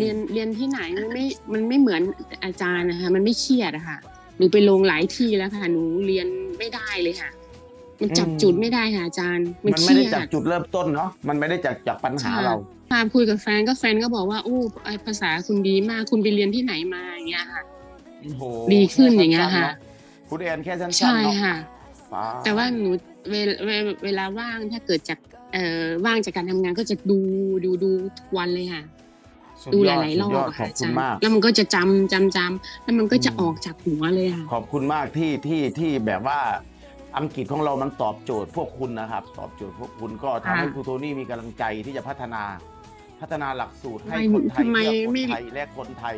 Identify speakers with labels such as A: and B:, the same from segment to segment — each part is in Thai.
A: เรียนเรียนที่ไหนมันไม่ มันไม่เหมือนอาจารย์นะคะ มันไม่เครียดอะค่ะ หนูไปลงหลายที่แล้วค่ะ หนูเรียนไม่ได้เลยค่ะ มันจับ
B: อืม
A: จุดไม่ได้ค่ะอาจารย์ มัน
B: มัน
A: เค
B: ไม่
A: รี
B: ได้
A: ย
B: จาก
A: ด
B: จุดเริ่มต้นเนาะ มันไม่ได้จากจากปัญหา
A: ใช่
B: เรา
A: พาคุยกับแฟนก็แฟนก็บอกว่าโอ้ไอภาษาคุณดีมาก คุณไปเรียนที่ไหนมาอย่างเงี้ยค่ะ
B: โอ้โห
A: ดีขึ้นอย่างเงี้ยค่ะ
B: แสั้นๆเนอคุณแอนแค่สั้นๆ
A: ใช่
B: เนาะ
A: ค่ะ
B: ฟ้
A: แต่ว่าหนูเวลเวลเวลาว่างถ้าเกิดจากเอ่อว่างจากการทำงานก็จะดูดูดูทุกวันเลยค่ะ
B: สุ
A: ดูห
B: ยอ
A: ลายๆรอ
B: สุด
A: บ
B: ด
A: อะ
B: ข
A: ค่ะ
B: อบ
A: อา
B: คุ
A: จา
B: ณ
A: รย์
B: มาก
A: แล้วมันก็จะจำจำจำแล้วมันก็จะ
B: อืม
A: ออกจากหัวเลยค่ะ
B: ขอบคุณมากที่ที่ที่แบบว่าอังกฤษของเรามันตอบโจทย์พวกคุณนะครับ ตอบโจทย์พวกคุณก็ทำให้
A: ค่ะ
B: ครูโทนี่มีกำลังใจที่จะพัฒนาพัฒนาหลักสูตรให้
A: ทำไม
B: คนไทย
A: ทำไม
B: เพื่อคน
A: ไม่
B: ไทยและคนไทย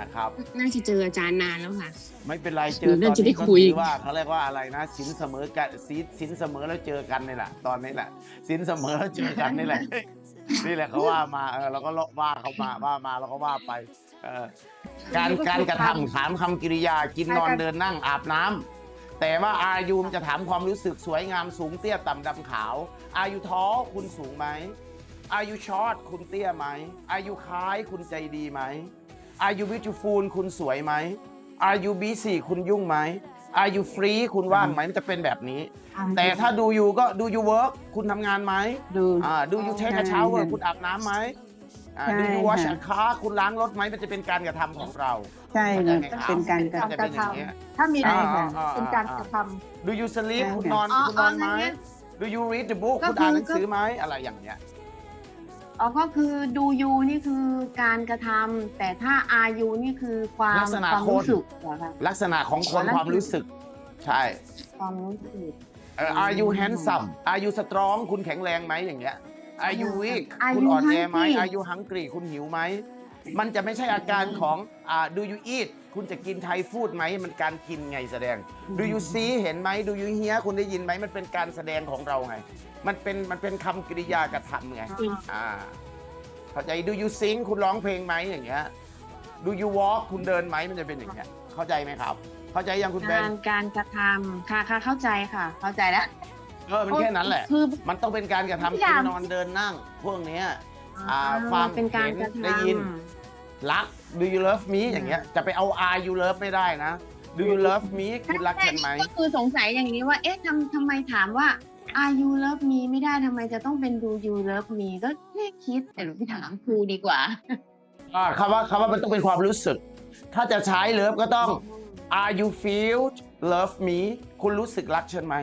B: นะครับ
A: น่าจะเจออาจารย์นานแล้วค่ะ
B: ไม่เป็นไรเจ
A: หรือ
B: อต
A: น่า
B: อน
A: จะได้
B: นี้ก็
A: คุย
B: ถือว่าเขาเรียกว่าอะไรนะสินเสมอกันสินสินเสมอแล้วเจอกันนี่แหละตอนนี้แหละสินเสมอแล้วเจอกันนี่แหละ นี่แหละเขาว่ามาเออเราก็ว่าเขามาว่ามาเราก็ว่าไป เออการการกระทำถามคำกิริยากินนอนเดินนั่งอาบน้ำแต่ว่าอายุมจะถามความรู้สึกสวยงามสูงเตี้ยต่ำดำขาว อายุท้อคุณสูงไหมอายุช็อตคุณเตี้ยไหมอายุคล้ายคุณใจดีไหมอายุวิจูฟูลคุณสวยไหมอายุบีสี่คุณยุ่งไหม อายุฟรีคุณว่างไหมมันจะเป็นแบบนี้ แต่ถ้าดูอยู่ก็ดูยูเวิร์กคุณทำงานไหม
A: ดู
B: อ่าดูยูเทค
A: ใช่
B: เช้าเวอร์
A: ค่ะ
B: คุณอาบน้ำไหมอ่า
C: ใช่
B: ดูยูวอช
C: ค่ะ
B: คาคุณล้างรถไหมมันจะเป็นการกระทำของเรา
C: ใช่
B: เข้าใจ
C: ค่ะ
B: ไหมครับ
C: เป็นการกระ
B: มันจะเป็นอย่างเงี้ย
C: ถ้ามีอะไร
B: อ่า
C: ค่ะ
B: อ่า
C: เป็นการ
B: อ่า
C: กระทำ
B: ดูยูสลีป
C: ใช่
B: คุณ
C: ค่ะ
B: นอน
D: อ๋อ
B: คุณนอนไหม
D: อ๋องั้น
B: ดูยูรีดเดอะบุ๊ก
D: ก็
B: คุณอ่านหนัง
D: คือ
B: สือไหมอะไรอย่างเงี้ย
D: อ๋อก็คือดูยูนี่คือการกระทำแต่ถ้าอายุนี่คือความ
B: ลักษณะ
D: ความ
B: คน
D: รู้สึกเหรอคะ
B: ลักษณะของคน
D: อ๋อ
B: ความรู้สึก ใช่
D: ความรู้สึก
B: เอ่อ are you handsome are you strong คุณแข็งแรงไหมอย่างเงี้ย are you weak
D: Are
B: คุณ
D: you
B: อ่อนแอไหม
D: hungry?
B: are you hungry คุณหิวไหม มันจะไม่ใช่อาการของอ่า do you eat คุณจะกินไทยฟูดไหมมันการกินไงแสดง do you see เห็นไหม do you hear คุณได้ยินไหมมันเป็นการแสดงของเราไง มันเป็นมันเป็นคำกริยากระทำไงอ่าเข้าใจ do you sing คุณร้องเพลงไหมอย่างเงี้ย do you walk คุณเดินไหมมันจะเป็นอย่างเงี้ยเข้าใจไหมครับ เข้าใจยังคุณเบ
D: กานรการกระทำค่ะค่ะเข้าใจค่ะ เข้าใจแล้ว
B: เออมันแค่นั้นแหละ
D: คือ
B: มันต้องเป็นการกระทำ
D: ทุกอ
B: กิ
D: ย่าง
B: นนอนเดินนั่ง พวกเนี้ยอ่า
D: อ่า
B: ความ
D: เป็นการ
B: เห็น
D: กระท
B: ได้ยินำ รัก do you love me อย่างเงี้ยจะไปเอา are you love ไม่ได้นะ do you love me คุณรักฉันไหม
D: ก็คือสงสัยอย่างนี้ว่า เอ๊ะทำทำไมถามว่า are you love me ไม่ได้ทำไมจะต้องเป็น do you love me ก็แค่คิดแต่หนูไปถามครูดีกว่า
B: อ่าคำว่าคำว่ามันต้องเป็นความรู้สึก ถ้าจะใช้ love ก็ต้อง are you feel love me คุณรู้สึกรักฉันไหม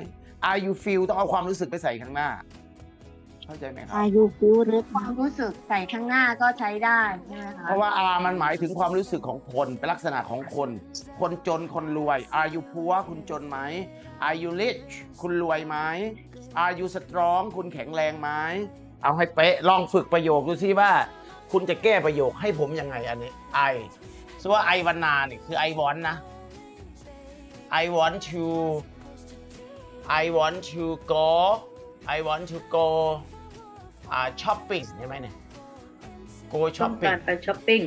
B: are you feel ต้องเอาความรู้สึกไปใส่ข้างหน้า เข้าใจไหมครับ
D: are you feel หรือความรู้สึกใส่ข้างหน้าก็ใช้ได้ใช่ไหมคะ
B: เพราะว่า are มันหมายถึงความรู้สึกของคนเป็นลักษณะของคน คนจนคนรวย are you poor คุณจนไหม are you rich คุณรวยไหม are you strong คุณแข็งแรงไหมเอาให้เป๊ะลองฝึกประโยคดูซิว่า คุณจะแก้ประโยคให้ผมยังไงอันนี้ I สมมติว่า I วันนาเนี่ยคือ I want นะ I want to I want to go I want to go อ่า shopping ใช่ไหมเนี่ย go
E: ต้อง
B: shopping
E: การไปช้อปปิ้ง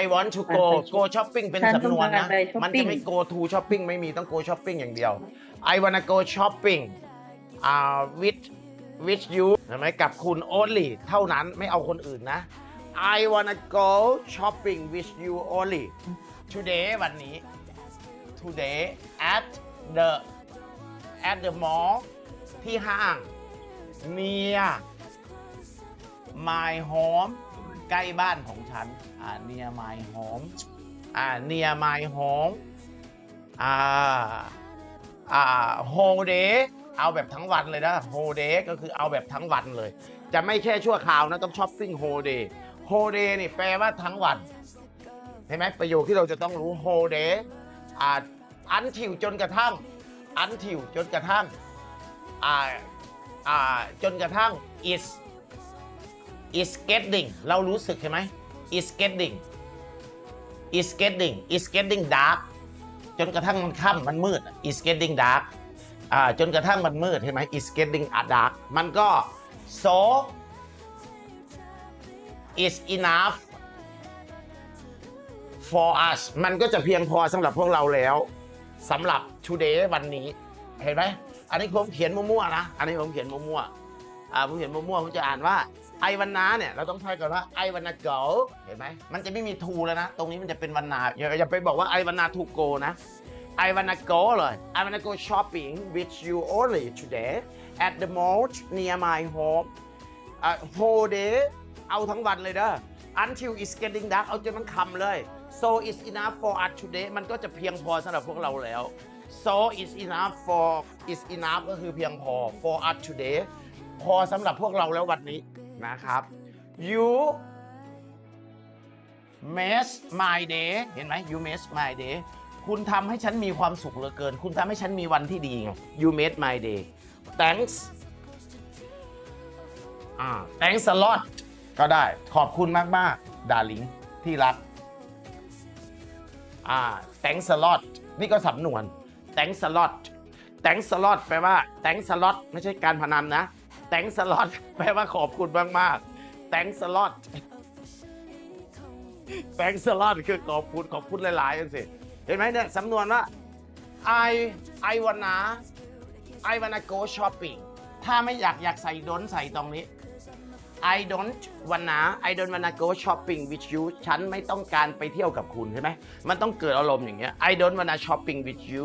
B: I want to go
E: ไป
B: go shopping เป็น
E: ฉัน
B: สำนวน
E: ต้องการ
B: นะ
E: ไป shopping
B: มันจะไม่ go to shopping ไม่มีต้อง go shopping อย่างเดียว I wanna go shopping อ่า with with you ใช่ไหมกับคุณ only เท่านั้นไม่เอาคนอื่นนะ I wanna go shopping with you only today วันนี้ today at the at the mall ที่ห้าง near my home ใกล้บ้านของฉัน อ่า near my home อ่า near my home อ่า อ่า whole day เอาแบบทั้งวันเลยนะ whole day ก็คือเอาแบบทั้งวันเลย จะไม่แค่ชั่วคราวนะ ต้องช้อปปิ้ง whole day whole day นี่แปลว่าทั้งวันเห็นไหมประโยคที่เราจะต้องรู้ whole day อ่า until จนกระทั่ง until จนกระทั่งอ่าอ่าจนกระทั่ง is is getting เรารู้สึกใช่ไหม is getting is getting is getting dark จนกระทั่งมันค่ำมันมืด is getting dark จนกระทั่งมันมืดเห็นไหม is getting dark มันก็ so is enough for us มันก็จะเพียงพอสำหรับพวกเราแล้วสำหรับ today วันนี้ เห็นไหม อันนี้ผมเขียนมั่วๆนะ อันนี้ผมเขียนมั่วๆอ่าผมเขียนมั่วๆผมจะอ่านว่า ไอวันนาเนี่ยเราต้องใช้ก่อนว่าไอวันนา go เห็นไหมมันจะไม่มี to แล้วนะ ตรงนี้มันจะเป็นวันนาอย่าอย่าไปบอกว่าไอวันนา to go นะ I wanna go เลย I wanna go shopping with you only today at the mall near my home อะ whole day เอาทั้งวันเลยเด้อ until it's getting dark เอาจนมันค่ำเลย so it's enough for us today มันก็จะเพียงพอสำหรับพวกเราแล้ว so it's enough for it's enough ก็คือเพียงพอ for us today พอสำหรับพวกเราแล้ววันนี้ นะครับ you mess my day เห็นไหม you mess my day คุณทำให้ฉันมีความสุขเหลือเกิน คุณทำให้ฉันมีวันที่ดีไง you made my day thanks อ่า thanks a lot ก็ได้ขอบคุณมาก ๆ ดาริงที่รัก อ่า thanks a lot นี่ก็สำนวน thanks a lot thanks a lot แปลว่า thanks a lot ไม่ใช่การพนันนะ thanks a lot แปลว่าขอบคุณมากๆ thanks a lot thanks a lot คือขอบคุณขอบคุณหลายๆกันสิเห็นไหมเนี่ยสำนวนว่า I I wanna I wanna go shopping ถ้าไม่อยากอยากใส่ดนใส่ตรงนี้ I don't wanna I don't wanna go shopping with you ฉันไม่ต้องการไปเที่ยวกับคุณใช่ไหม มันต้องเกิดอารมณ์อย่างเงี้ย I don't wanna shopping with you